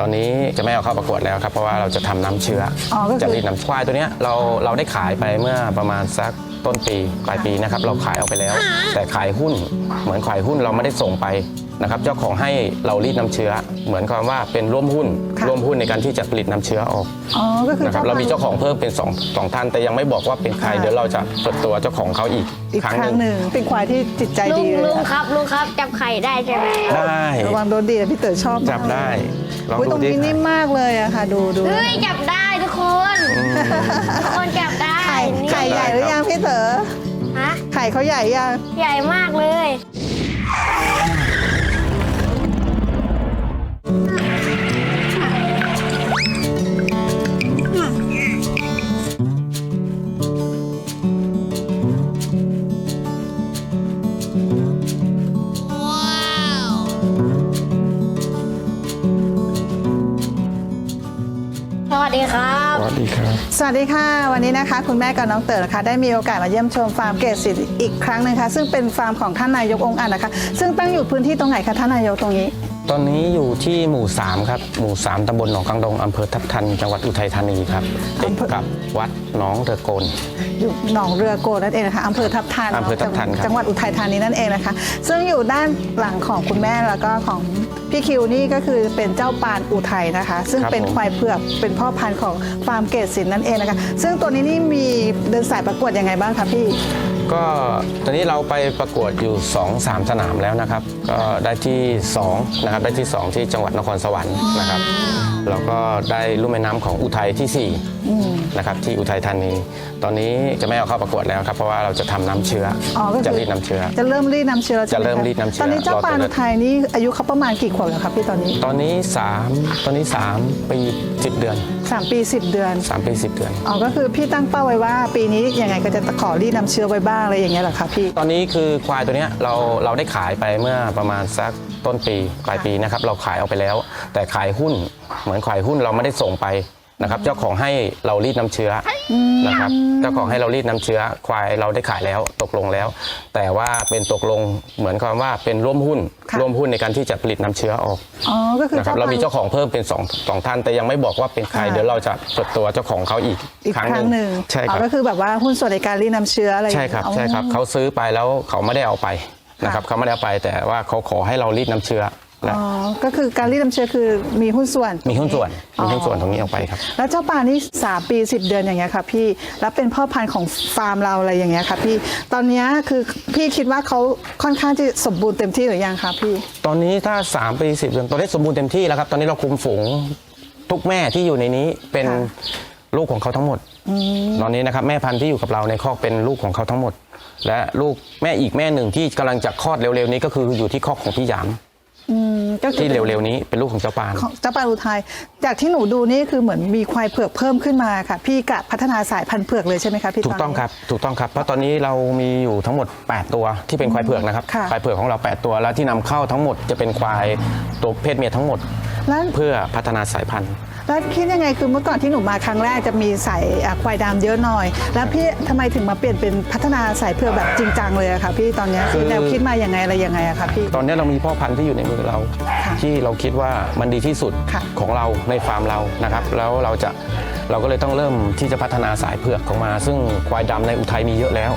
ตอนนี้จะไม่เอาเข้าประกวดแล้วครับเพราะว่าเราจะทำน้ำเชื้อออก็คือ จะรีดน้ำควายตัวเนี้ยเราเราได้ขายไปเมื่อประมาณสักต้นปีปลายปีนะครับเราขายออกไปแล้ว แต่ขายหุ้นเหมือนขายหุ้นเราไม่ได้ส่งไป นะครับเจ้าของให้เรารีดน้ำเชื้อ เหมือนความว่าเป็นร่วมหุ้น ค่ะ ร่วมหุ้นในการที่จะผลิตน้ำเชื้อออกอ๋อก็คือนะครับเรามีเจ้าของเพิ่มเป็นสองสองท่านแต่ยังไม่บอกว่าเป็นใครค่ะเดี๋ยวเราจะเปิดตัวเจ้าของเขาอีกอีกครั้งหนึ่งเป็นควายที่จิตใจลุดีงเลลุยงอะครับลุงครับจับไข่ได้ใช่ไหมได้ระวังโดนดีอะพี่เต๋อชอบมากจับได้ลองอุ๊ยดูตรงดินี้นิ่มมากเลยอะค่ะ ดูดูเฮ้ยจับได้ทุกคนทุกคนจับได้ไข่นี่ไข่ใหญ่หรือยังพี่เต๋อฮะไข่เขาใหญ่ยังใหญ่มากเลย วัสดีค่ะ วันนี้นะคะ คุณแม่กับน้องเต๋อนะคะ ได้มีโอกาสมาเยี่ยมชมฟาร์มเกษตรอีกครั้งหนึงค่ะซึ่งเป็นฟาร์มของท่านนายกองค์อานนะคะ ซึ่งตั้งอยู่พื้นที่ตรงไหนคะท่านนายกตรงนี้ ตอนนี้อยู่ที่หมู่ 3 ครับ หมู่ 3ตำบลหนองกังดงอำเภอทับทัน จังหวัดอุทัยธานีครับติดอำเภอกับวัดหนองเรือโกน อยู่หนองเรือโกนั่นเองนะคะอำเภอทับทันอำเภอทับทันครับจังหวัดอุทัยธานีนั่นเองนะคะ ซึ่งอยู่ด้านหลังของคุณแม่แล้วก็ของพี่คิวนี่ก็คือเป็นเจ้าปานอุทัยนะคะ ซึ่งเป็นควายเผือกเป็นพ่อพันธุ์ของฟาร์มเกษสินนั่นเองนะคะ ซึ่งตัวนี้นี่มีเดินสายประกวดยังไงบ้างคะพี่ ก็ตอนนี้เราไปประกวดอยู่ 2 3 สนามแล้วนะครับ ก็ได้ที่2นะครับได้ที่ 2 ที่จังหวัดนครสวรรค์นะครับแล้วก็ได้ลุ่มแม่น้ำของอุทัยที่ 4 นะครับที่อุทัยธานี ตอนนี้จะไม่เอาเข้าประกวดแล้วครับเพราะว่าเราจะทำน้ำเชื้อออก็คือ จะรีดน้ำเชื้อ จะเริ่มรีดน้ำเชื้อแล้วใช่ไหจะเริ่มครีดน้ำเชื้อตอนนี้เจ้ารอตัวปานเลือุอดทัยนี่อายุเขาประมาณกี่ขวบแล้วครับพี่ตอนนี้ตอนนี้ 3 ตอนนี้ 3 ปี 10 เดือน3ปี10เดือน3 ปี 10 เดือน อ๋อก็คือพี่ตั้งเป้าไว้ว่า ปีนี้ยังไงก็จะขอรีดน้ำเชื้อไว้บ้างอะไรอย่างเงี้ยเหรอคะพี่ ตอนนี้คือควายตัวเนี้ยเราเราได้ขายไปเมื่อประมาณสักต้นปีปลายปีนะครับเราขายออกไปแล้ว แต่ขายหุ้นเหมือนขายหุ้นเราไม่ได้ส่งไป นะครับ เจ้าของให้เรารีดน้ำเชื้ออนะครับ เจ้าของให้เรารีดน้ำเชื้อ ควายเราได้ขายแล้วตกลงแล้ว แต่ว่าเป็นตกลงเหมือนความว่าเป็นร่วมหุ้นค่ะร่วมหุ้นในการที่จะผลิตน้ำเชื้อออกอ๋อก็คือนะครับเจ้าเราปานมีเจ้าของเพิ่มเป็นสองสองท่าน แต่ยังไม่บอกว่าเป็นใครค่ะเดี๋ยวเราจะเปิดตัวเจ้าของเขาอีกอีกครั้งหนึ่งใช่คอ๋รัอบก็คือแบบว่าหุ้นส่วนในการรีดน้ำเชื้ออะไรอย่างใช่เงี้ยครับอ๋อใช่ครับเขาซื้อไปแล้วเขาไม่ได้เอาไปนะครับเขาไม่ได้เอาไปแต่ว่าเขาขอให้เรารีดน้ำเชื้อ และอ๋อ ก็คือการรีดน้ำเชื้อคือมีหุ้นส่วนมีหุ้นส่วนอ๋อมีหุ้นส่วนตรงนี้ออกไปครับ แล้วเจ้าปานนี่สามปี10เดือนอย่างเงี้ยค่ะพี่ แล้วเป็นพ่อพันธุ์ของฟาร์มเราอะไรอย่างเงี้ยค่ะพี่ ตอนเนี้ยคือพี่คิดว่าเขาค่อนข้างที่สมบูรณ์เต็มที่หรือยังคะพี่ ตอนนี้ถ้า 3 ปี 10เดือนตอนนี้สมบูรณ์เต็มที่แล้วครับ ตอนนี้เราคุมฝูงทุกแม่ที่อยู่ในนี้เป็นค่ะ ลูกของเขาทั้งหมด ตอนนี้นะครับแม่พันธุ์ที่อยู่กับเราในคอกเป็นลูกของเขาทั้งหมด และลูกแม่อีกแม่หนึ่งที่กำลังจะคลอดเร็วๆนี้ก็คืออยู่ที่คอกของพี่หยาม อืมก็คือที่เร็วๆนี้เป็นลูกของเจ้าปาน ของเจ้าปานอุทัยจากที่หนูดูนี่คือเหมือนมีควายเผือกเพิ่มขึ้นมาค่ะ พี่กะพัฒนาสายพันธุ์เผือกเลยใช่ไหมคะพี่ถูกต้องนนี้ครับ ถูกต้องครับ เพราะตอนนี้เรามีอยู่ทั้งหมด 8 ตัวที่เป็นควายเผือกนะครับ ค่ะ ควายเผือกของเรา 8 ตัว แล้วที่นำเข้าทั้งหมดจะเป็นควายตัวเพศเมียทั้งหมด แล้ว เพื่อพัฒนาสายพันธุ์ แล้วคิดยังไงคือเมื่อก่อนที่หนูมาครั้งแรกจะมีสายอะควายดำเยอะหน่อย แล้วพี่ทำไมถึงมาเปลี่ยนเป็นพัฒนาสายเผือกแบบจริงจังเลยอะคะพี่ตอนเนี้ยคือคือแนวคิดมาอย่างไงอะไรยังไงอะคะพี่ ตอนนี้เรามีพ่อพันธุ์ที่อยู่ในมือเรา ค่ะที่เราคิดว่ามันดีที่สุดค่ะของเราในฟาร์มเรานะครับ แล้วเราจะเราก็เลยต้องเริ่มที่จะพัฒนาสายเผือกของมา ซึ่งควายดำในอุทัยมีเยอะแล้ว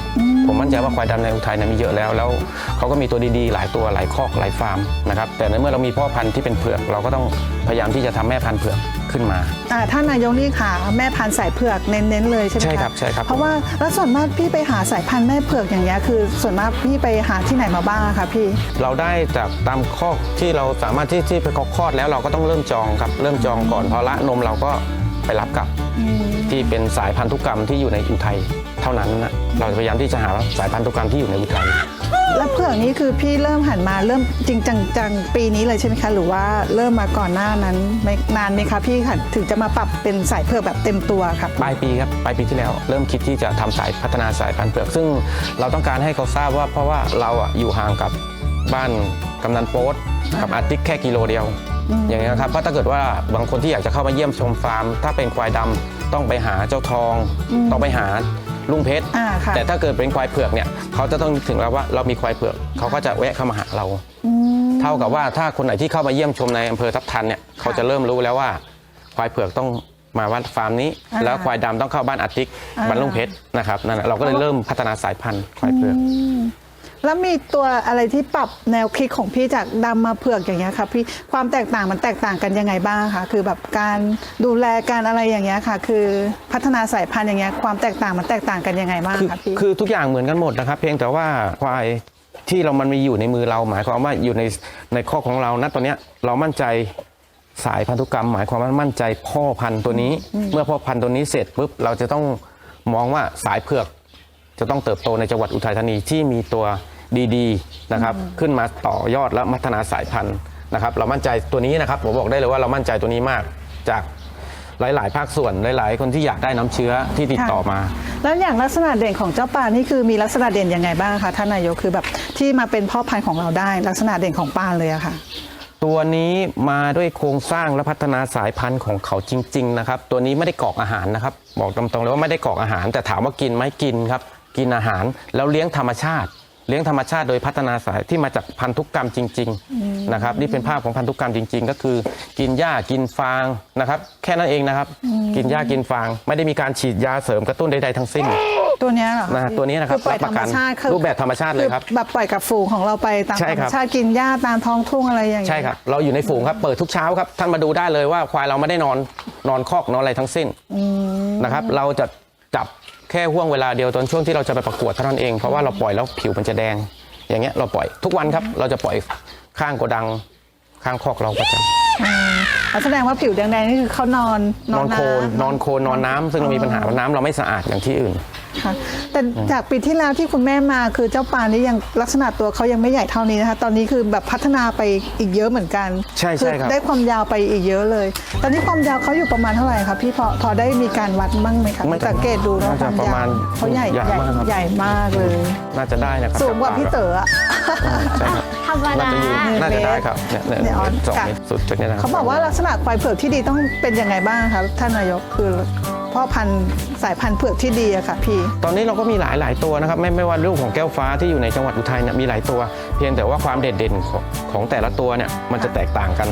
ผมมั่นใจว่าควายดำในอุทัยเนยมีเยอะแล้ว แล้วเขาก็มีตัวดีๆ หลายตัวหลายคอกหลายฟาร์มนะครับแต่ในเมื่อเรามีพ่อพันธุ์ที่เป็นเผือกเราก็ต้องพยายามที่จะทำแม่พันธุ์เผือก ขึ้นมา อ่าท่านนายกนี่ค่ะ แม่พันธุ์สายเผือกเน้นๆเลยใช่ไหมะใช่ครับใช่ครับเพราะว่าแล้วส่วนมากพี่ไปหาสายพันธุ์แม่เผือกอย่างเงี้ยคือ ส่วนมากพี่ไปหาที่ไหนมาบ้างอะคะพี่ เราได้จากตามคอกที่เราสามารถที่ที่ไปคอกคลอดแล้วเราก็ต้องเริ่มจองครับเริ่มจองก่อนพอละนมเราก็ไปรับกลับที่เป็นสายพันธุกรรมที่อยู่ในอุทัย เท่านั้นนะเราจะพยายามที่จะหาสายพันธุกรรมที่อยู่ในอุทัยแล้วเผือกนี้คือพี่เริ่มหันมาเริ่มจริงจังจังปีนี้เลยใช่ไหมคะ หรือว่าเริ่มมาก่อนหน้านั้นไม่นานไหมคะพี่ค่ะถึงจะมาปรับเป็นสายเผือกแบบเต็มตัวครับปลายปีครับปลายปีที่แล้ว เริ่มคิดที่จะทำสายพัฒนาสายพันธุ์เผือก ซึ่งเราต้องการให้เขาทราบว่าเพราะว่าเราอะอยู่ห่างกับบ้านกำนันโป๊ตกับอาร์ติกแค่กิโลเดียว อย่างนี้ยครับเพราะถ้าเกิดว่าบางคนที่อยากจะเข้ามาเยี่ยมชมฟาร์ม ถ้าเป็นควายดำต้องไปหาเจ้าทอง ต้องไปหา ลุงเพชร อ่าค่ะ แต่ถ้าเกิดเป็นควายเผือกเนี่ยเขาจะต้องนึกถึงเราว่าเรามีควายเผือกเขาก็จะแวะเข้ามาหาเราอืมเท่ากับว่าถ้าคนไหนที่เข้ามาเยี่ยมชมในอำเภอทับทันเนี่ยเขาจะเริ่มรู้แล้วว่า ควายเผือกต้องมาวัดฟาร์มนี้ อ่าแล้วควายดำต้องเข้าบ้านอาติกอ่า บ้านลุงเพชรนะครับนั่นแหละเราก็เลยเริ่มพัฒนาสายพันธุ์ควายเผือก แล้วมีตัวอะไรที่ปรับแนวคิดของพี่จากดำมาเผือกอย่างเงี้ยค่ะพี่ความแตกต่างมันแตกต่างกันยังไงบ้างคะคือแบบการดูแลการอะไรอย่างเงี้ยค่ะ คือพัฒนาสายพันธุ์อย่างเงี้ยความแตกต่างมันแตกต่างกันยังไงบ้างคือคะพี่ คือทุกอย่างเหมือนกันหมดนะครับ เพียงแต่ว่าควายที่เรามันมีอยู่ในมือเรา หมายความว่าอยู่ในในข้อของเราณตอนเนี้ยเรามั่นใจสายพันธุกรรม หมายความว่ามั่นใจพ่อพันธุ์ตัวนี้ เมื่อพ่อพันธุ์ตัวนี้เสร็จปุ๊บเราจะต้องมองว่าสายเผือก จะต้องเติบโตในจังหวัดอุทัยธานีที่มีตัวดีๆนะครับขึ้นมาต่อยอดและพัฒนาสายพันธุ์นะครับเรามั่นใจตัวนี้นะครับผมบอกได้เลยว่าเรามั่นใจตัวนี้มากจากหลาย ๆ ภาคส่วนหลาย ๆ คนที่อยากได้น้ำเชื้อที่ติดต่อมา แล้วอย่างลักษณะเด่นของเจ้าปลานี่คือมีลักษณะเด่นยังไงบ้างคะท่านนายกคือแบบที่มาเป็นพ่อพันธุ์ของเราได้ ลักษณะเด่นของปลาเลยอะค่ะ ตัวนี้มาด้วยโครงสร้างและพัฒนาสายพันธุ์ของเขาจริง ๆ นะครับ ตัวนี้ไม่ได้กรอกอาหารนะครับ บอกตรงๆเลยว่าไม่ได้กรอกอาหาร แต่ถามว่ากินไหมกินครับ กินอาหาร แล้วเลี้ยงธรรมชาติ เลี้ยงธรรมชาติโดยพัฒนาสายที่มาจากพันธุกรรมจริงๆนะครับนี่เป็นภาพของพันธุกรรมจริง ๆ ก็คือ กินหญ้ากินฟางนะครับ แค่นั้นเองนะครับ กินหญ้ากินฟาง ไม่ได้มีการฉีดยาเสริมกระตุ้นใดๆทั้งสิ้น ตัวเนี้ยเหรอคะนะตัวนี้นะครับอปล่อยรับธปรระรมกันชาติคือรูปแบบธรรมชาติเลยครับอแบบปล่อยกับฝูงของเราไปตามใช่ธรครรัมบ ชาติกินหญ้าตามท้องทุ่งอะไรอย่างเงี้ย ใช่ครับ เราอยู่ในฝูงครับ เปิดทุกเช้าครับ ท่านมาดูได้เลยว่าควายเราไม่ได้นอนนอนคอกนอนอะไรทั้งสิ้นนะครับ เราจะจับ แค่ห่วงเวลาเดียวตอนช่วงที่เราจะไปประกวดเท่านั้นเองเพราะว่าเราปล่อยแล้วผิวมันจะแดง อย่างเงี้ยเราปล่อยทุกวันครับ เราจะปล่อยข้างโกดังข้างคอกเราประจำอ๋อแสดงว่าผิวแดงๆนี่คือเขานอนนอนโคลนำนอนโคลนนอนน้ำซึ่งเรามีปัญหาว่าน้ำเราไม่สะอาดอย่างที่อื่น ค่ะแต่จากปีที่แล้วที่คุณแม่มาคือเจ้าปลานี่ยังลักษณะตัวเขายังไม่ใหญ่เท่านี้นะคะ ตอนนี้คือแบบพัฒนาไปอีกเยอะเหมือนกันใช่ใช่ครับอได้ความยาวไปอีกเยอะเลย ตอนนี้ความยาวเขาอยู่ประมาณเท่าไหร่คะพี่พอพอได้มีการวัดบ้างไหมคะไม่สังเกตดูนะน่าคจะวามประยามาวณเขาใหญ่ใหญ่ใหญ่มากครับใหญ่มากเลย น่าจะได้นะครับสูงกว่าพี่เต๋ออะใช่ครับธรรมน่าดาจะอยู่น่าจะได้ครับเนี่ยเนี่ยเนี่ยอ๋อสองค่ะเมตรสุดจุดเนี้นะครับเขาบอกว่าลักษณะควายเผือกที่ดีต้องเป็นยังไงบ้างคะท่านนายกคือ พ่อพันธุ์สายพันธุ์เผือกที่ดีอะค่ะพี่ ตอนนี้เราก็มีหลายหลายตัวนะครับ ไม่ไม่ว่าลูกของแก้วฟ้าที่อยู่ในจังหวัดอุทัยเนี่ยมีหลายตัว เพียงแต่ว่าความเด่นเด่นของของแต่ละตัวเนี่ยมันจะแตกต่างกัน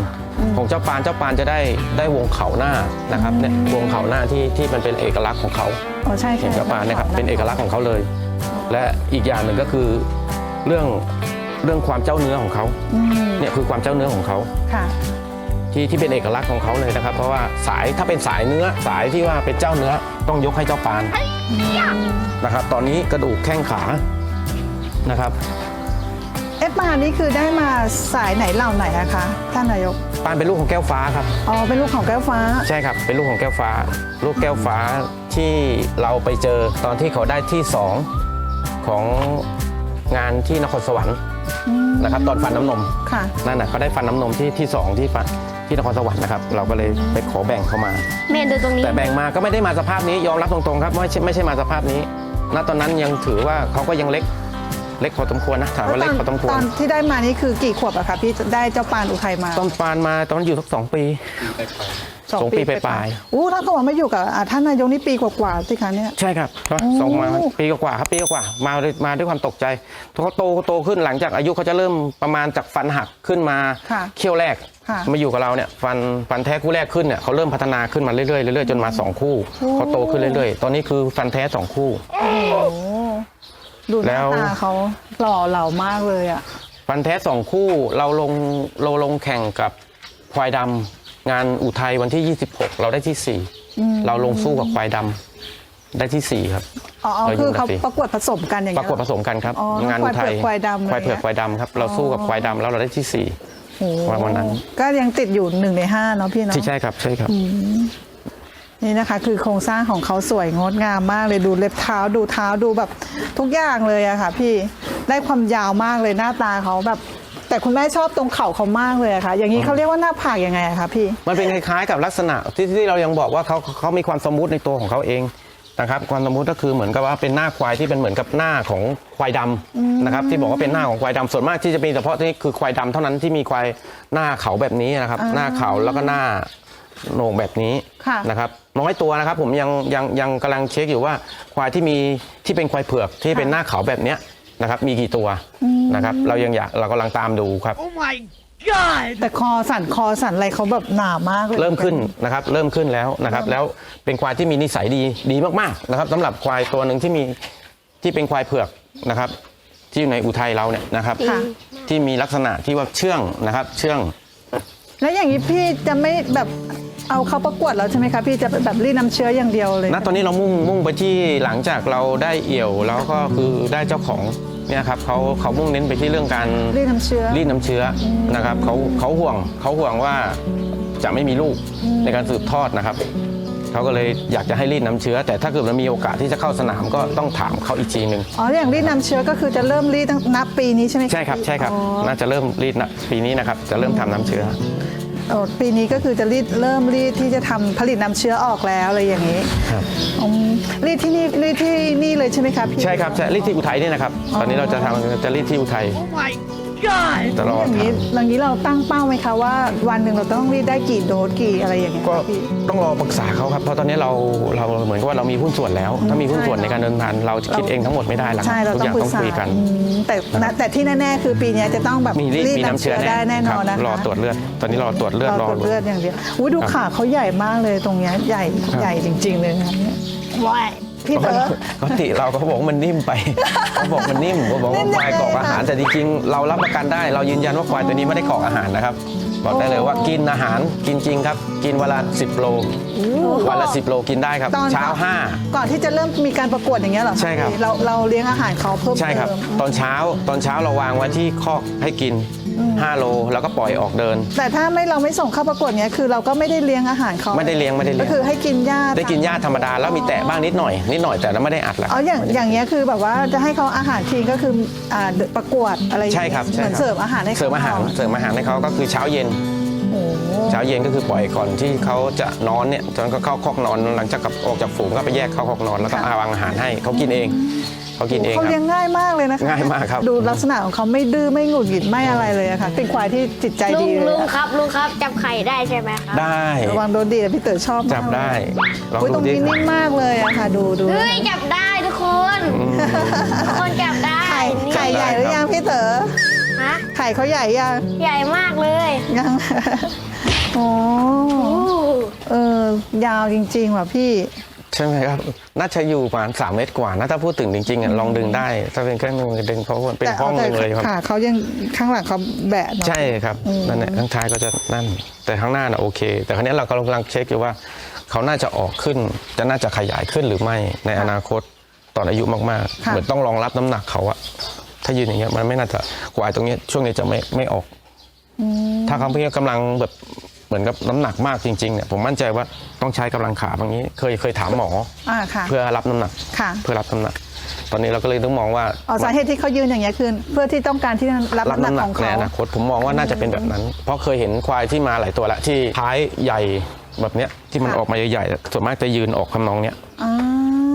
ของเจ้าปานเจ้าปานจะได้ได้วงเขาหน้านะครับเนี่ยวงเขาหน้าที่ที่มันเป็นเอกลักษณ์ของเขาอ๋อใช่เห็ใช่นเจ้าปานนะครับเป็นเอกลักษณ์ของเขาเลย และอีกอย่างหนึ่งก็คือเรื่องเรื่องความเจ้าเนื้อของเขาอืมเนี่ยคือความเจ้าเนื้อของเขาค่ะ ที่ที่เป็นเอกลักษณ์ของเขาเลยนะครับ เพราะว่าสายถ้าเป็นสายเนื้อสายที่ว่าเป็นเจ้าเนื้อต้องยกให้เจ้าปานนะครับ ตอนนี้กระดูกแข้งขานะครับเอฟมานี่คือได้มาสายไหนเหล่าไหนอะคะท่านนายกปานเป็นลูกของแก้วฟ้าครับอ๋อเป็นลูกของแก้วฟ้า ใช่ครับเป็นลูกของแก้วฟ้า ลูกแก้วฟ้าที่เราไปเจอตอนที่เขาได้ที่สองของงานที่นครสวรรค์นะครับตอนฟันน้ำนมค่ะนั่นน่ะเขาได้ฟันน้ำนมที่ที่สองที่ฟัน ที่นครสวรรค์นะครับ เราก็เลยไปขอแบ่งเข้ามา เมนดูตรงนี้แต่แบ่งมาก็ไม่ได้มาสภาพนี้ยอมรับตรงๆครับไม่ใช่ไม่ใช่มาสภาพนี้ณตอนนั้นยังถือว่าเขาก็ยังเล็กเล็กพอสมควรนะถามว่าเล็กพอสมควตรอนที่ได้มานี่คือกี่ขวบอะคะพี่ได้เจ้าปานอุทัยมา ต้นปานมาตอนอยู่สักสองปี สองปีปลายอู้ถ้าเขาบอกไม่อยู่กับอ่าท่านนายกนี่ปีกว่าๆสิคะเนี่ย ใช่ครับก็ส่งมาปีกว่าๆครับปีกว่าๆมาด้วยมาด้วยความตกใจเขาโตโตขึ้นหลังจากอายุเขาจะเริ่มประมาณจากฟันหักขึ้นมาค่ะเขี้ยวแรก ค่ะมาอยู่กับเราเนี่ยฟันฟันแท้คู่แรกขึ้นเนี่ยเขาเริ่มพัฒนาขึ้นมาเรื่อยๆเรื่อยๆจนมาสองคู่เขาโตขึ้นเรื่อยๆ ตอนนี้คือฟันแท้สองคู่ โอ้โหดูหแล้น้าว ตาเขาหล่อเหลามากเลยอะฟันแท้สองคู่เราลงเราลงแข่งกับควายดำ งานอุทัยวันที่ 26 เราได้ที่ 4 เราลงสู้กับควายดำได้ที่ 4 ครับ อ๋ออ๋อเราอยู่คือเขาอันดับสี่ประกวดผสมกันอย่างปเงี้รายกฏผสมกันครับ อ๋องานอุทัยควายเผือกควายดำควายเผือกอะไรเงี้ยควายดำครับ เราสู้กับควายดำแล้วเราได้ที่ โอ้โหวันนั้น ก็ยังติดอยู่หนึ่งในห้าเนาะพี่4เนาะ ที่ใช่ครับใช่ครับ นี่นะคะ คือโครงสร้างของเขาสวยงดงามมากเลยดูเล็บเท้าดูเท้าดูแบบทุกอย่างเลยอะค่ะ พี่ได้ความยาวมากเลยหน้าตาเขาแบบ แต่คุณแม่ชอบตรงเข่าเขามากเลยอะค่ะ อย่างนี้เขาเรียกว่าหน้าผากยังไงอะคะพี่ มันเป็นคล้ายๆกับลักษณะที่ที่เรายังบอกว่าเขาเขามีความสมูทในตัวของเขาเองนะครับความสมูทก็คือเหมือนกับว่าเป็นหน้าควายที่เป็นเหมือนกับหน้าของควายดำนะครับที่บอกว่าเป็นหน้าของควายดำส่วนมากที่จะมีเฉพาะที่คือควายดำเท่านั้นที่มีควายหน้าเขาแบบนี้นะครับ หน้าเขาแล้วก็หน้าโหน่งแบบนี้ค่ะ นะครับน้อยตัวนะครับผมยังยังยังกำลังเช็คอยู่ว่าควายที่มีที่เป็นควายเผือกที่เป็นหน้าเขาแบบเนี้ย นะครับมีกี่ตัวนะครับเรายังอยากเรากำลังตามดูครับแต่คอสั่นคอสั่นอะไรเขาแบบหนามากเลยเริ่มขึ้นนะครับเริ่มขึ้นแล้วนะครับ แล้วเป็นควายที่มีนิสัยดีดีมากๆนะครับสำหรับควายตัวหนึ่งที่มีที่เป็นควายเผือกนะครับ ที่อยู่ในอุทัยเราเนี่ยนะครับ ค่ะที่มีลักษณะที่ว่าเชื่องนะครับ เชื่อง แล้วอย่างนี้พี่จะไม่แบบ เอาเขาประกวดแล้วใช่ไหมคะพี่จะแบบรีดน้ำเชื้ออย่างเดียวเลย ณตอนนี้เรามุ่งมุ่งไปที่หลังจากเราได้เอี่ยวแล้วก็คือได้เจ้าของเนี่ยครับเขาเขามุ่งเน้นไปที่เรื่องการรีดน้ำเชื้อ รีดน้ำเชื้ออนะครับเขาเขาห่วงเขาห่วงว่าจะไม่มีลูกในการสืบทอดนะครับเขาก็เลยอยากจะให้รีดน้ำเชื้อ แต่ถ้าเกิดมันมีโอกาสที่จะเข้าสนามก็ต้องถามเขาอีกทีหนึ่งอ๋ออย่างรีดน้ำเชื้อก็คือจะเริ่มรีดตั้งนับปีนี้ใช่ไหมะใช่ครับใช่ครับ อ๋อ น่าจะเริ่มรีดนะปีนี้นะครับจะเริ่มทำน้ำเชื้อโอ้ ปีนี้ก็คือจะรีดเริ่มรีดที่จะทำผลิตน้ำเชื้อออกแล้วอะไรอย่างนี้ครับอืมรีดที่นี่รีดที่นี่เลยใช่ไหมคะพี่ใช่ครับใช่รีดที่อุทัยนี่นะครับ ตอนนี้เราจะทำจะรีดที่อุทัย จะรออย่างทนี้อย่างนี้เราตั้งเป้าไหมคะว่า วันหนึ่งเราต้องรีดได้กี่โดสกี่อะไรอย่างเงี้ยำก็พี่ ต้องรอปรึกษาเขาครับ เพราะตอนนี้เราเราเหมือนกับว่าเรามีหุ้นส่วนแล้ว ถ้ามีหุ้นส่วนในการเดินทางเราจะคิดเองทั้งหมดไม่ได้แล้วคใช่รับเราทุกต้อองย่างปรึต้อกงษาคุยกัน อืมแต่แต่ที่แน่ๆคือปีนี้จะต้องแบบมีรีดมีน้ำเชื้อได้แน่นอนคนะรับคะรอตรวจเลือด ตอนนี้รอตรวจเลือดรรออตรวจเลือดอย่างเดียวอุ้ยดูขาเขาใหญ่มากเลยตรงเนี้ยใหญ่ครับใหญ่จริง ๆ เลยนะเนี่ยว้าย พี่เต๋อปกติเราก็บอกว่ามันนิ่มไปเขาบอกมันนิ่มเขาบอกว่าควายกรอกอาหารแต่จริงๆเรารับประกันได้ เรายืนยันว่าควายตัวนี้ไม่ได้กรอกอาหารนะครับ บอกได้เลยว่ากินอาหารกินจริงครับ กินเวนลา10โลวันละ10โลกินได้ครับตอนเช้าก่อนที่จะเริ่มมีการประกวดอย่างเงี้ยเหรอะใช่ครับพี่เราเราเลี้ยงอาหารเขาเพิ่ม5ใช่ครับเติมตอนเช้าตอนเช้าเราวางไว้ที่คอกให้กิน 5 โล แล้วก็ปล่อยออกเดิน แต่ถ้าไม่เราไม่ส่งเข้าประกวดเนี้ยคือเราก็ไม่ได้เลี้ยงอาหารเขาไม่ได้เลี้ยงไม่ได้เลี้ยง ก็คือให้กินหญ้าได้กินหญ้าธรรมดาแล้วมีแตะบ้างนิดหน่อย นิดหน่อยแต่เราไม่ได้อัดแล้วอ๋ออย่างอย่างเงี้ยคือแบบว่าจะให้เขาอาหารทีก็คืออ่าประกวดอะไรอย่างใช่เงี้ยครับเหใช่มือนครับ เสิร์ฟอาหารให้ขเสริมอาหารเสริมอาหารให้เขาก็คือเช้าเย็น โอ้โหเช้าเย็นก็คือปล่อยก่อนที่เขาจะนอนเนี่ยตอนนนก็เข้าคอกนอนหลังจากกลับออกจากฝูงก็ไปแยกเข้าคอกนอนแล้วก็เอาอาหารให้เขากินเอง เขากินเองเขาครัเลี้ยงบง่ายมากเลยนะคะง่ายมากครับ ดูลักษณะของเขาไม่ดื้อไม่หงุดหงิดไม่อะไรเลยอะค่ะ เป็นควายที่จิตใจลุงดีเลลุยงอะครับลุงครับจับไข่ได้ใช่ไหมครับได้ระวังโดนดีนะพี่เต๋อชอบมากจับได้ลองอุ้ยตดูรงดินี้นิ่มมากเลยอะค่ะ ดูดูเฮ้ยจับได้ทุกคนทุกคนจับได้ไข่นี่ไข่ใหญ่หรือยังพี่เต๋อฮะไข่เขาใหญ่ยังใหญ่มากเลยยังโอ้อู้เออยาวจริงๆว่ะพี่ใช่ไหมครับ น่าจะอยู่ประมาณ3เมตรกว่านะถ้าพูดถึงจริงๆอะลองดึงได้ ถ้าเป็นเครื่องมือดึงเพราะว่าเป็นแต่ห้องหนึงเลยครับขาเขายังข้างหลังเขาแบะเนอะใช่ครับนั่นแหละข้างท้ายก็จะนั่น แต่ข้างหน้าน่ะโอเค แต่ครั้นี้เรากำลังเช็คอยู่ว่า เขาน่าจะออกขึ้น จะน่าจะขยายขึ้นหรือไม่ในอนาคตตอนอายุมากๆค่ะเหมือนต้องรองรับน้ำหนักเขาอะถ้ายืนอย่างเงี้ยมันไม่น่าจะควายตรงเนี้ยช่วงนี้จะไม่ไม่ออกถ้าเขาเพียงกำลังแบบ เหมือนกับน้ำหนักมากจริงๆเนี่ยผมมั่นใจว่าต้องใช้กำลังขาบางนี้ เคยเคยถามหมออ่าค่ะเพื่อรับน้ำหนักค่ะเพื่อรับน้ำหนัก ตอนนี้เราก็เลยต้องมองว่าอ๋อสาเหตุที่เขายืนอย่างเงี้ยคือเพื่อที่ต้องการที่จะรับรับน้ำหนักน้ำหนัขกองในเขาอนาคตผมมองว่าน่าจะเป็นแบบนั้น เพราะเคยเห็นควายที่มาหลายตัวแล้วที่ท้ายใหญ่แบบเนี้ยที่มันออกมาใหญ่ๆส่วนมากจะยืนออกคำนองเนี้ยอ่า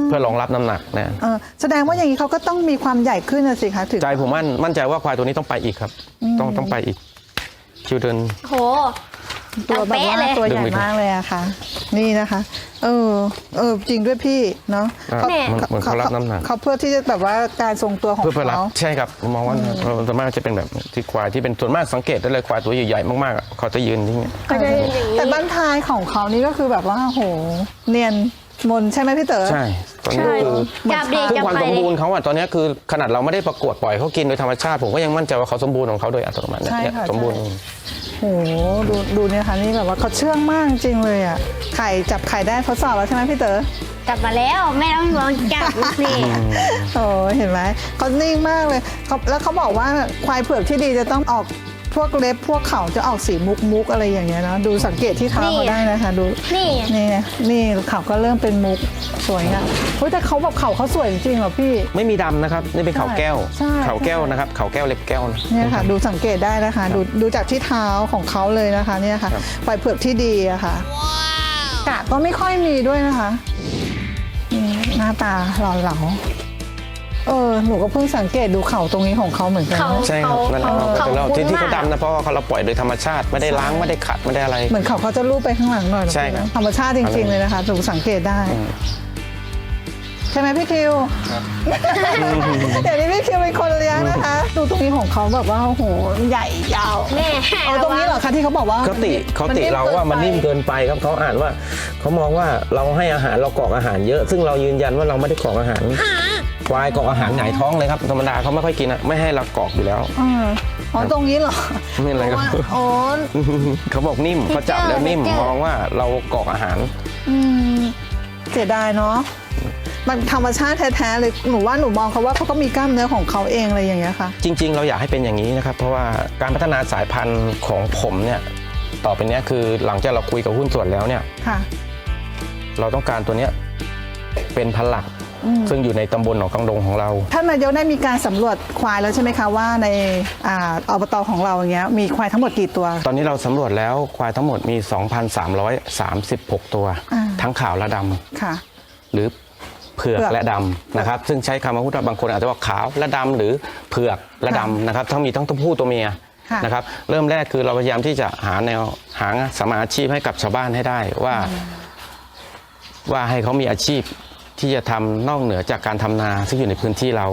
เพื่อรองรับน้ำหนักนะเออแสดงว่าอย่างนี้เขาก็ต้องมีความใหญ่ขึ้นนะสิคะถึงใจผมมั่นมั่นใจว่าควายตัวนี้ต้องไปอีกครับ ต้องต้องไปอีกคิวเดินโห ตัวแบบว่าเป๊ะเลยตัวใหญ่ดึงไปมากเลยอะค่ะ นี่นะคะ เออ เออจริงด้วยพี่เนาะอ่าเขามันเหมือนเขารับน้ำหนักเขาเพื่อที่จะแบบว่าการทรงตัวของเพื่อเพื่อรับเขาใช่ครับผมมองว่าส่วนมากจะเป็นแบบที่ควายที่เป็นส่วนมากสังเกตได้เลยควายตัวใหญ่ๆมากๆอะเขาจะยืนที่เนี้ยก็จะเป็นอย่างนี้แต่บ้านท้ายของเขานี่ก็คือแบบว่าโหเนียน มนใช่ไหมพี่เต๋อ ใช่ ตอนนี้ใช่คือจับดีคือจับความไข่สมดิบูรณ์เขาอะตอนนี้คือขนาดเราไม่ได้ประกวดปล่อยเขากินโดยธรรมชาติ ผมก็ยังมั่นใจว่าเขาสมบูรณ์ของเขาโดยอัตโนมัติเนี่ยใช่เนี่ยค่ะ สมบูรณ์ใช่โหดูดูเนี่ยค่ะนี่แบบว่าเขาเชื่องมากจริงเลยอะไข่จับไข่ได้ทดสอบแล้วใช่ไหมพี่เต๋อจับมาแล้วแม่ต้องลองจับดูสิโอ้เห็นไหมเขานิ่งมากเลยเขาแล้วเขาบอกว่าควายเผือกที่ดีจะต้องออก พวกเล็บพวกเขาจะออกสีมุกมุกๆอะไรอย่างเงี้ยนะดูสังเกตที่เท้าเขาได้นะคะดูนี่นี่นะนี่เขาก็เริ่มเป็นมุกสวยงามเฮ้ยแต่เขาแบบเขาเขาสวยจริงๆเหรอพี่ ไม่มีดำนะครับนี่เป็นเขาแก้วใช่เขาแก้วนะครับเขาแก้วเล็บแก้วนะเนี่ยค่ะ ดูสังเกตได้นะคะดูดูจากที่เท้าของเขาเลยนะคะเนี่ยค่ะครับควายเผือกที่ดีอะค่ะกะก็ไม่ค่อยมีด้วยนะคะนี่หน้าตาหล่อเหลา เออหนูก็เพิ่งสังเกตดูเข่าตรงนี้ของเขาเหมือนกันเขานะใช่ครับนั่นแหละครับเขาเราคุ้ที่นที่เขามากดำนะเพราะว่าเขาเราปล่อยโดยธรรมชาติไม่ได้ล้างไม่ได้ขัดไม่ได้อะไร เหมือนเขาเขาจะลูบไปข้างหลังหน่อยนะใช่ครับ ธรรมชาติจริงๆเลยนะคะหนูสังเกตได้ อืม ใช่ไหมพี่คิวเดี๋ยวนี้พี่คิวเป็นคนเลี้ยงนะคะดูตรงนี้ของเขาแบบว่าโอ้โหใหญ่ยาวแม่เอาตรงนี้เหรอคะที่เขาบอกว่าเขาติเขาติเราว่ามันนิ่มเกินไปครับเขาอ่านว่าเขามองว่าเราให้อาหารเรากรอกอาหารเยอะ ซึ่งเรายืนยันว่าเราไม่ได้กรอกอาหาร ควายกรอกอาหารหงายท้องเลยครับธรรมดาเขาไม่ค่อยกินอะไม่ให้เรากรอกอยู่แล้วอืมอ๋อตรงนี้เหรอไม่เป็นไรครับ อ๋อ เขาบอกนิ่มเขาจับแล้วนิ่มมองว่าเรากรอกอาหาร อืมเสียดายเนาะมันธรรมชาติแท้ๆเลยหนูว่าหนูมองเขาว่าเขาก็มีกล้ามเนื้อของเขาเองอะไรอย่างเงี้ยค่ะ จริง ๆ เราอยากให้เป็นอย่างนี้นะครับ เพราะว่าการพัฒนาสายพันธุ์ของผมเนี่ย ต่อไปเนี้ยคือหลังจากเราคุยกับหุ้นส่วนแล้วเนี่ย ค่ะ เราต้องการตัวเนี้ยเป็นพันธุ์หลักอืม ซึ่งอยู่ในตำบลหนองกังดงของเราท่านท่านนายกได้มีการสำรวจควายแล้วใช่ไหมคะว่าในอ่าอบตของเราอย่างเงี้ยมีควายทั้งหมดกี่ตัว ตอนนี้เราสำรวจแล้วควายทั้งหมดมี 2,336 ตัว อ่า ทั้งขาวและดำค่ะหรือเผือกเผือกและดำนะครับ ซึ่งใช้คำว่าพูดว่าบางคนอาจจะว่าขาวและดำหรือเผือกและดำนะครับทั้งมีทั้งตัวผู้ตัวเมียค่ะ นะครับ เริ่มแรกคือเราพยายามที่จะหาแนวหาสมมาอาชีพให้กับชาวบ้านให้ได้ว่า ว่าให้เขามีอาชีพ ที่จะทำนอกเหนือจากการทำนาซึ่งอยู่ในพื้นที่เรา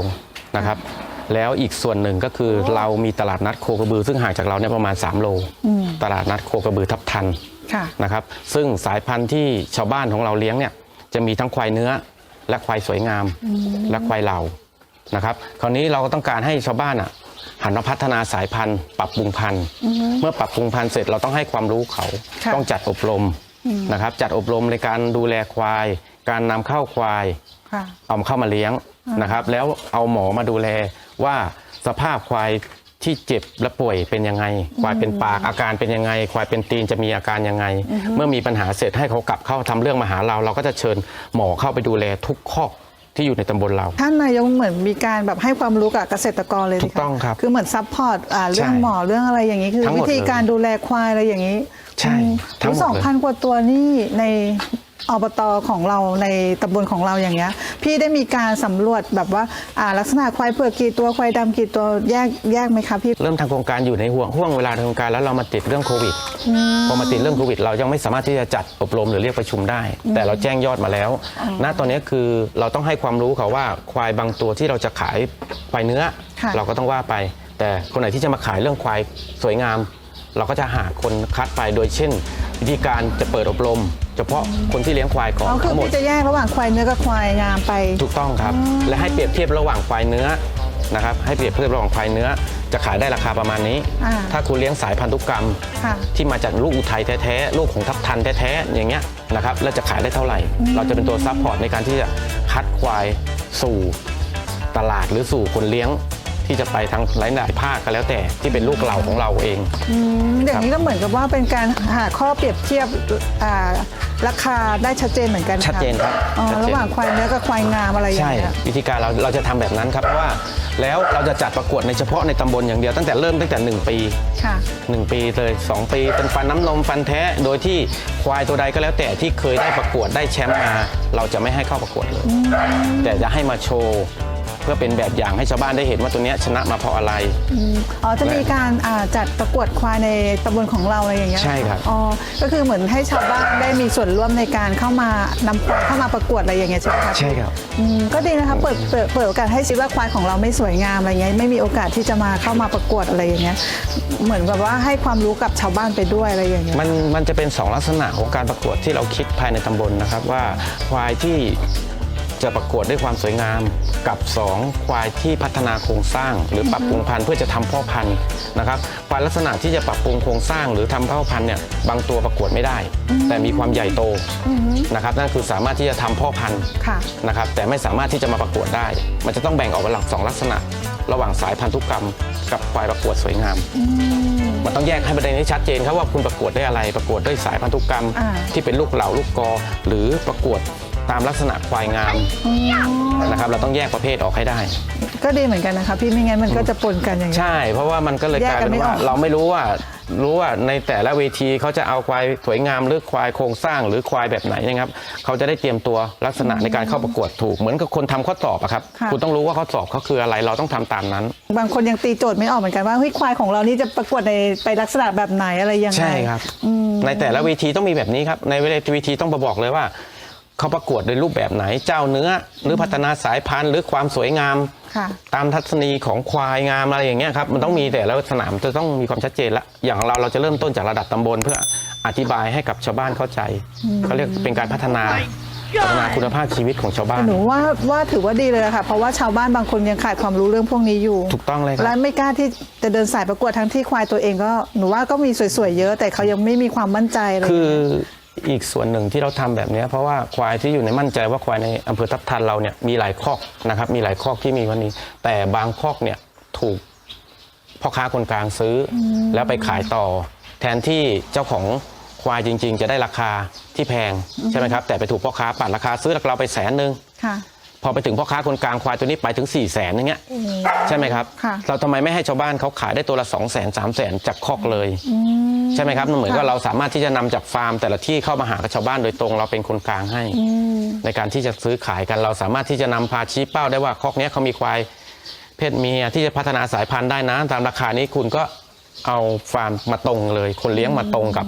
นะครับ แล้วอีกส่วนหนึ่งก็คือเรามีตลาดนัดโคกระบือ ซึ่งห่างจากเราเนี่ยประมาณ 3 โลอืมตลาดนัดโคกระบือทับทันค่ะนะครับซึ่งสายพันธุ์ที่ชาวบ้านของเราเลี้ยงเนี่ยจะมีทั้งควายเนื้อและควายสวยงาม และควายเหล่านะครับ คราวนี้เราก็ต้องการให้ชาวบ้านอะหันมาพัฒนาสายพันธุ์ ปรับปรุงพันธุ์ เมื่อปรับปรุงพันธุ์เสร็จเราต้องให้ความรู้เขาค่ะต้องจัดอบรม นะครับจัดอบรมในการดูแลควาย การนำเข้าควายค่ะเอาเข้ามาเลี้ยงนะครับ แล้วเอาหมอมาดูแลว่าสภาพควายที่เจ็บและป่วยเป็นยังไง ควายเป็นปากอาการเป็นยังไง ควายเป็นตีนจะมีอาการยังไง เมื่อมีปัญหาเสร็จให้เขากลับเข้าทำเรื่องมาหาเรา เราก็จะเชิญหมอเข้าไปดูแลทุกคอก ที่อยู่ในตำบลเรา ท่านนายกเหมือนมีการแบบให้ความรู้กับเกษตรกรเลยสิะถูกต้องครับคือเหมือนซัพพอร์ตอ่าเรื่องใช่หมอเรื่องอะไรอย่างนี้คือทั้งหมวิดธีเลยการดูแลควายอะไรอย่างนี้ใช่ทั้งหมดเลยสองพันกว่าตัวนี่ใน อบตของเราในตำบลของเราอย่างเงี้ย พี่ได้มีการสำรวจแบบว่าอ่าลักษณะควายเผือกกี่ตัวควายดำกี่ตัวแยกแยกไหมคะพี่ เริ่มทางโครงการอยู่ในห่วงห่วงเวลาทางโครงการแล้วเรามาติดเรื่องโควิดพอมาติดเรื่องโควิด เรายังไม่สามารถที่จะจัดอบรมหรือเรียกประชุมได้ แต่เราแจ้งยอดมาแล้วณตอนนี้คือเราต้องให้ความรู้เขาว่าควายบางตัวที่เราจะขายควายเนื้อค่ะเราก็ต้องว่าไป แต่คนไหนที่จะมาขายเรื่องควายสวยงาม เราก็จะหาคนคัดไปโดยเช่น วิธีการจะเปิดอบรม เฉพาะคนที่เลี้ยงควายก่อนอ๋อคือทั้งหมด พี่จะแยกระหว่างควายเนื้อกับควายงามไป ถูกต้องครับ และให้เปรียบเทียบระหว่างควายเนื้อนะครับ ให้เปรียบเทียบระหว่างควายเนื้อ จะขายได้ราคาประมาณนี้ อ่า ถ้าคุณเลี้ยงสายพันธุกรรม ค่ะ ที่มาจากลูกอุทัยแท้ๆ ลูกของทับทันแท้ๆ อย่างเงี้ยนะครับ แล้วจะขายได้เท่าไหร่ เราจะเป็นตัวซัพพอร์ตในการที่จะคัดควายสู่ตลาดหรือสู่คนเลี้ยง ที่จะไปทั้งหลายๆภาคก็แล้วแต่ที่เป็นลูกเหล่าของเราเอง อืมอย่างนี้ก็เหมือนกับว่าเป็นการหาข้อเปรียบเทียบอ่าราคาได้ชัดเจนเหมือนกันค่ะชัดเจนครับอ๋อชัดเจน ระหว่างควายเนื้อกับควายงามอะไรอย่างใช่ เงี้ย วิธีการเราเราจะทำแบบนั้นครับเพราะว่าแล้วเราจะจัดประกวดในเฉพาะในตำบลอย่างเดียวตั้งแต่เริ่มตั้งแต่ 1 ปี ค่ะ 1 ปีเลย 2 ปี เป็นฟันน้ำนมฟันแท้ โดยที่ควายตัวใดก็แล้วแต่ที่เคยได้ประกวดได้แชมป์มา เราจะไม่ให้เข้าประกวดเลย แต่จะให้มาโชว์ เพื่อเป็นแบบอย่างให้ชาวบ้านได้เห็นว่าตัวเนี้ยชนะมาเพราะอะไร อ๋อ จะมีการอ่าจัดประกวดควายในตำบลของเราอะไรอย่างเงี้ยใช่ครับ อ๋อ ก็คือเหมือนให้ชาวบ้านได้มีส่วนร่วมในการเข้ามานำควายเข้ามาประกวดอะไรอย่างเงี้ยใช่ไหมคะใช่ครับ อืมก็ดีนะคะเปิดเปิดเปิดโอกาสให้คิดว่าควายของเราไม่สวยงามอะไรเงี้ยไม่มีโอกาสที่จะมาเข้ามาประกวดอะไรอย่างเงี้ยเหมือนแบบว่าให้ความรู้กับชาวบ้านไปด้วยอะไรอย่างเงี้ยมันมันจะเป็น 2 ลักษณะของการประกวดที่เราคิดภายในตำบลนะครับว่าควายที่ จะประกวดด้วยความสวยงามกับ 2 ควายที่พัฒนาโครงสร้าง หรือปรับปรุงพันธุ์เพื่อจะทำพ่อพันธุ์นะครับควายลักษณะที่จะปรับปรุงโครงสร้างหรือทำพ่อพันธุ์เนี่ยบางตัวประกวดไม่ได้ แต่มีความใหญ่โตนะครับนั่นคือสามารถที่จะทำพ่อพันธุ์ค่ะนะครับแต่ไม่สามารถที่จะมาประกวดได้ มันจะต้องแบ่งออกเป็นหลักสองลักษณะ ระหว่างสายพันธุกรรม กับควายประกวดสวยงามมันต้องแยกให้ประเด็นให้ชัดเจนครับว่าคุณประกวดได้อะไร ประกวดด้วยสายพันธุกรรมอ่าที่เป็นลูกเหล่าลูกกอ หรือประกวด ตามลักษณะควายงามนะครับ เราต้องแยกประเภทออกให้ได้ ก็ดีเหมือนกันนะคะพี่ไม่งั้นมันก็จะปนกันอย่างเงี้ยใช่ เพราะว่ามันก็เลยแยกกลายกันเป็นไม่ว่าออกเราไม่รู้ว่ารู้ว่าในแต่ละเวทีเขาจะเอาควายสวยงามหรือควายโครงสร้างหรือควายแบบไหนนะครับเขาจะได้เตรียมตัวลักษณะในการเข้าประกวดถูก เหมือนกับคนทำข้อสอบอะครับค่ะคุณต้องรู้ว่าข้อสอบเขาคืออะไรเราต้องทำตามนั้น บางคนยังตีโจทย์ไม่ออกเหมือนกันว่าเฮ้ยควายของเรานี่จะประกวดในไปลักษณะแบบไหนอะไรยังไงใช่ครับอืมในแต่ละเวทีต้องมีแบบนี้ครับในเวทีต้องมาบอกเลยว่า เขาประกวดในรูปแบบไหนเจ้าเนื้อ หรือพัฒนาสายพันธุ์หรือความสวยงาม ค่ะ ตามทัศนีของควายงามอะไรอย่างเงี้ยครับมันต้องมีแต่ละสนามจะต้องมีความชัดเจนละอย่างเราเราจะเริ่มต้นจากระดับตำบลเพื่ออธิบายให้กับชาวบ้านเข้าใจเขาเรียกเป็นการพัฒนาพัฒนาคุณภาพชีวิตของชาวบ้าน หนูว่าว่าถือว่าดีเลยค่ะ เพราะว่าชาวบ้านบางคนยังขาดความรู้เรื่องพวกนี้อยู่ ถูกต้องเลยคและรับไม่กล้าที่จะเดินสายประกวดทั้งที่ควายตัวเองก็หนูว่าก็มีสวยๆเยอะ แต่เขายังไม่มีความมั่นใจเลย คือ อีกส่วนหนึ่งที่เราทำแบบนี้เพราะว่าควายที่อยู่ในมั่นใจว่าควายในอำเภอทับทันเราเนี่ยมีหลายคอกนะครับมีหลายคอกที่มีวันนี้ แต่บางคอกเนี่ยถูกพ่อค้าคนกลางซื้ออแล้วไปขายต่อ แทนที่เจ้าของควายจริง ๆ จะได้ราคาที่แพงใช่ไหมครับแต่ไปถูกพ่อค้าปัดราคาซื้อเราไปแสนหนึ่งค่ะ พอไปถึงพ่อค้าคนกลางควายตัวนี้ไปถึง4ี่แสนอย่างเงี้ยใช่ไหมครับ ค่ะเราทำไมไม่ให้ชาวบ้านเขาขายได้ตัวละ2องแสนสามแสนจากคอกเลย ใช่ไหมครับมันเหมือนกับเราสามารถที่จะนำจากฟาร์ม แต่ละที่เข้ามาหากับชาวบ้านโดยตรงเราเป็นคนกลางให้ ในการที่จะซื้อขายกันเราสามารถที่จะนำพาชี้เป้าได้ว่าคอกเนี้ยเขามีควายเพศเมียที่จะพัฒนาสายพันธุ์ได้นะตามราคานี้คุณก็ เอาฟาร์มมาตรงเลย คนเลี้ยงมาตรงกับ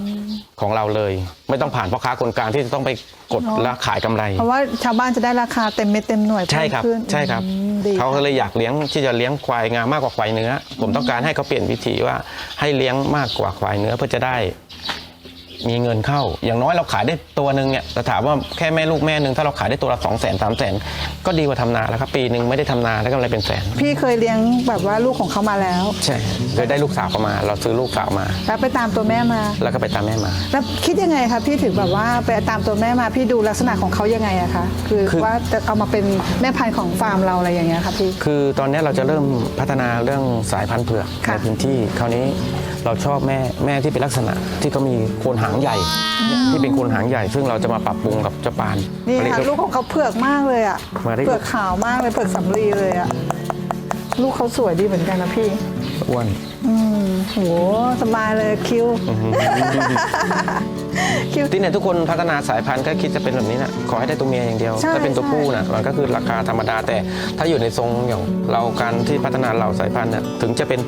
ของเราเลย ไม่ต้องผ่านพ่อค้าคนกลางที่จะต้องไปกดแล้วขายกำไร เพราะว่าชาวบ้านจะได้ราคาเต็มเม็ดเต็มหน่วยใช่ครับเพิ่มขึ้นใช่ครับ อืมดีเขาก็เลยอยากเลี้ยงที่จะเลี้ยงควายงามมากกว่าควายเนื้อ ผมต้องการให้เขาเปลี่ยนวิธีว่าให้เลี้ยงมากกว่าควายเนื้อเพื่อจะได้ มีเงินเข้า อย่างน้อยเราขายได้ตัวหนึ่งเนี่ยแต่ถามว่าแค่แม่ลูกแม่หนึ่งถ้าเราขายได้ตัวละสองแสนสามแสนก็ดีกว่าทำนาแล้วครับ ปีหนึ่งไม่ได้ทำนาได้กำไรเป็นแสน พี่เคยเลี้ยงแบบว่าลูกของเขามาแล้ว ใช่เคยได้ลูกสาวเข้ามา เราซื้อลูกสาวมาแล้วไปตามตัวแม่มา แล้วก็ไปตามแม่มา แล้วคิดยังไงคะพี่ถึงแบบว่าไปตามตัวแม่มาพี่ดูลักษณะของเขายังไงอะคะคือคือว่าจะเอามาเป็นแม่พันธุ์ของฟาร์มเราอะไรอย่างเงี้ยค่ะพี่คือตอนนี้เราจะเริ่มพัฒนาเรื่องสายพันธุ์เผือกค่ะในพื้นที่คราวนี้ เราชอบแม่แม่ที่เป็นลักษณะที่เขามีโคนหางใหญ่เนี่ยที่เป็นโคนหางใหญ่ ซึ่งเราจะมาปรับปรุงกับเจ้าปานนี่เขาเรียค่ะกลูกของเขาเผือกมากเลยอะมาได้เผือกขาวมากเลยเผือกสำลีเลยอะลูกเขาสวยดีเหมือนกันนะพี่ อ้วน อืมโหสบายเลยคิว คิว ที่เนี่ยทุกคนพัฒนาสายพันธุ์ก็คิดจะเป็นแบบนี้นะขอให้ได้ตัวเมียอย่างเดียว ใช่ถ้าเป็นตัวใช่ ผู้นะมันก็คือราคาธรรมดาแต่ถ้าอยู่ในทรงอย่างเราการที่พัฒนาเหล่าสายพันธุ์เนี่ยถึงจะเป็น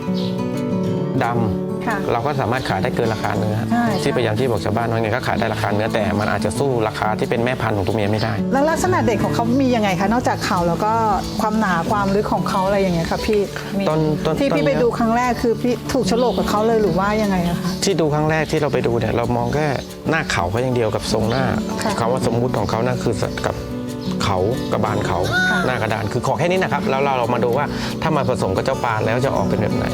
ดำ ค่ะเราก็สามารถขายได้เกินราคาเนื้อใช่ที่ใช่ พยายามที่บอกชาวบ้านว่าไงก็ขายได้ราคาเนื้อแต่มันอาจจะสู้ราคาที่เป็นแม่พันธุ์ของตัวเมียไม่ได้ แล้วลักษณะเด่นของเขามียังไงคะ นอกจากเขาแล้วก็ความหนาความลึกของเขาอะไรอย่างเงี้ยค่ะพี่มีต้นต้นที่ต้นพี่ไปเนี้ยดูครั้งแรกคือพี่ถูกโฉลกกับเขาเลยหรือว่ายังไงอะคะ ที่ดูครั้งแรกที่เราไปดูเนี่ยเรามองแค่หน้าเขาเขาอย่างเดียวกับทรงหน้าค่ะคำว่าสมมุติของเขานั่นคือกับเขากระบาลเขาค่ะ หน้ากระดานคือขอแค่นี้นะครับแล้วเราเรามาดูว่าถ้ามาผสมกับเจ้าปลาแล้วจะออกเป็นแบบไหน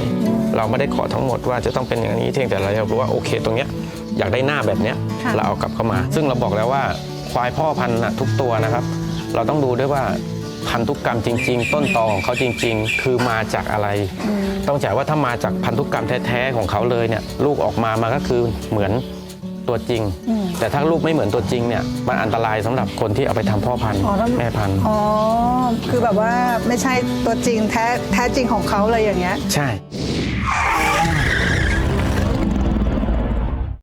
เราไม่ได้ขอทั้งหมดว่าจะต้องเป็นอย่างนี้เพียงแต่เราอยากรู้ว่าโอเค ตรงเนี้ยอยากได้หน้าแบบเนี้ยค่ะเราเอากลับเข้ามา ซึ่งเราบอกแล้วว่าควายพ่อพันธุ์น่ะทุกตัวนะครับ เราต้องดูด้วยว่าพันธุกรรมจริง ๆ ต้นตอของเขาจริง ๆ คือมาจากอะไร ต้องจ่ายว่าถ้ามาจากพันธุกรรมแท้ๆของเขาเลยเนี่ยลูกออกมามันก็คือเหมือนตัวจริง แต่ถ้าลูกไม่เหมือนตัวจริงเนี่ยมันอันตรายสำหรับคนที่เอาไปทำพ่อพันธุ์อ๋อแล้วแม่พันธุ์อ๋อคือแบบว่าไม่ใช่ตัวจริงแท้แท้จริงของเขาเลยอย่างเงี้ยใช่